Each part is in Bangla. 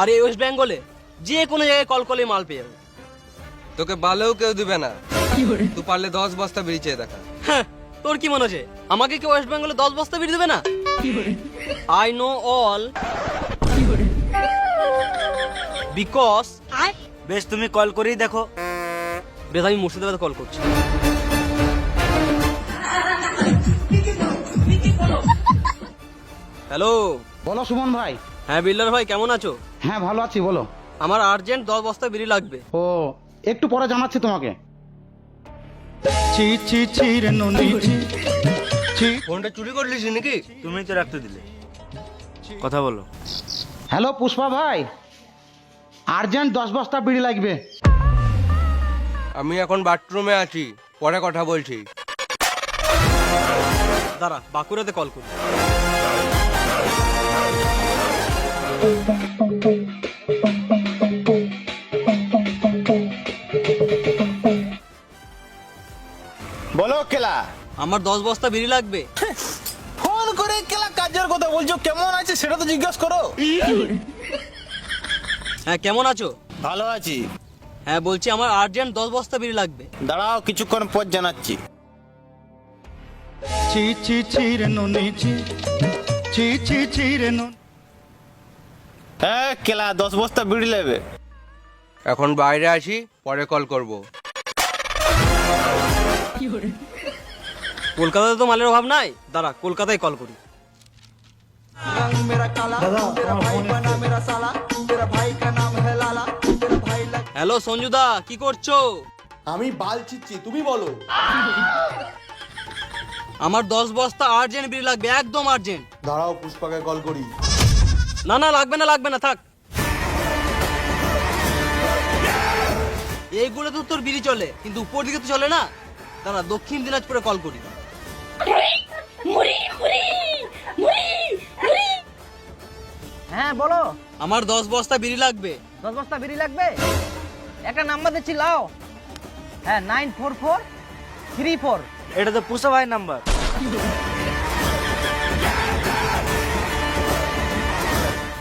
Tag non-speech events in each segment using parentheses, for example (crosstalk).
আর এই ওয়েস্ট বেঙ্গলে যে কোনো জায়গায় কল করলে মাল পেয়ে যাবে। তোকে বালেও কেউ দিবে না। তুই পারলে দশ বস্তা বিড়ি চেয়ে দেখা। হ্যাঁ, তোর কি মনে হচ্ছে? আমাকে কি ওয়েস্ট বেঙ্গলে দশ বস্তা বিড়ি দেবে না? আই নো অল বিকজ বেশ তুমি কল করেই দেখো। বেশ আমি মুর্শিদাবাদে কল করছি। হ্যালো বলো সুমন ভাই। হ্যাঁ বিল্লার ভাই কেমন আছো? হ্যাঁ ভালো আছি বলো। আমার আর্জেন্ট দশ বস্তা বিড়ি লাগবে। ও একটু পরে জানাচ্ছি তোমাকে। ছি ছি ছি রে ননি। ছি ছি। ফোনটা চুরি করলিস নাকি? তুমি তো রাখতে দিলে। কথা বলো। হ্যালো পুষ্পা ভাই। আর্জেন্ট দশ বস্তা বিড়ি লাগবে। আমি এখন বাথরুমে আছি। পরে কথা বলছি। দাঁড়া বাঁকুড়াতে কল করি। বলো কেলা। আমার দশ বস্তা বিড়ি লাগবে। ফোন করে কেলা কাজের কথা বলছো কেমন আছে সেটা তো জিজ্ঞেস করো। হ্যাঁ কেমন আছো? ভালো আছি। হ্যাঁ বলছি আমার আর্জেন্ট দশ বস্তা বিড়ি লাগবে। দাঁড়াও কিছুক্ষণ পর জানাচ্ছি। ছি ছি ছি রে ননি ছি। ছি ছি ছি রে ননি। হ্যাঁ কেলা দশ বস্তা বিড়ি নেবে। এখন বাইরে আসি পরে কল করব। কলকাতাতে তো মালের অভাব নাই? দাঁড়া কলকাতায় কল করি। হ্যালো সঞ্জুদা কি করছ? আমি বাল চিচ্ছি তুমি বলো। আমার দশ বস্তা আর্জেন্ট বিড়ি লাগবে একদম আর্জেন্ট দাঁড়াও পুষ্পাকে কল করি। না না লাগবে না লাগবে না থাক। এইগুলো তো তোর বিড়ি চলে কিন্তু উপর দিকে তো চলে না। দাঁড়া দক্ষিণ দিনাজপুরে কল করি। হ্যাঁ বলো। আমার দশ বস্তা বিড়ি লাগবে। দশ বস্তা বিড়ি লাগবে? একটা নাম্বার দিচ্ছি লাও। হ্যাঁ nine four four three four এটা তো পুষা ভাই নাম্বার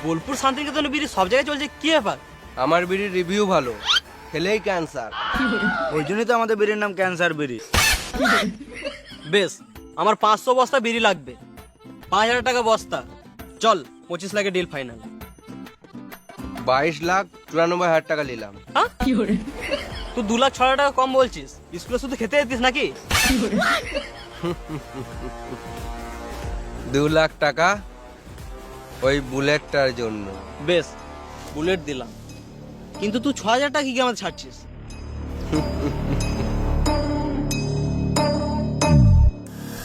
বোলপুর শান্তিনিকেতনে বিড়ি সব জায়গায় চলছে কি ব্যাপার? আমার বিড়ির রিভিউ ভালো খেলেই ক্যান্সার ওই জন্যই তো আমাদের বিড়ির নাম ক্যান্সার বিড়ি। বেশ আমার পাঁচশো বস্তা বিড়ি লাগবে। পাঁচ হাজার টাকা বস্তা। চল পঁচিশ লাখের ডিল ফাইনাল বাইশ লাখ চুরানব্বই হাজার টাকা নিলাম। হ্যাঁ? তুই দু লাখ ছ হাজার টাকা কম বলছিস। স্কুলে শুধু খেতে যেতিস নাকি? দু লাখ টাকা ওই বুলেটটার জন্য। বেশ বুলেট দিলাম। কিন্তু তুই ছ হাজার টাকা কি আমাদের ছাড়ছিস? (laughs)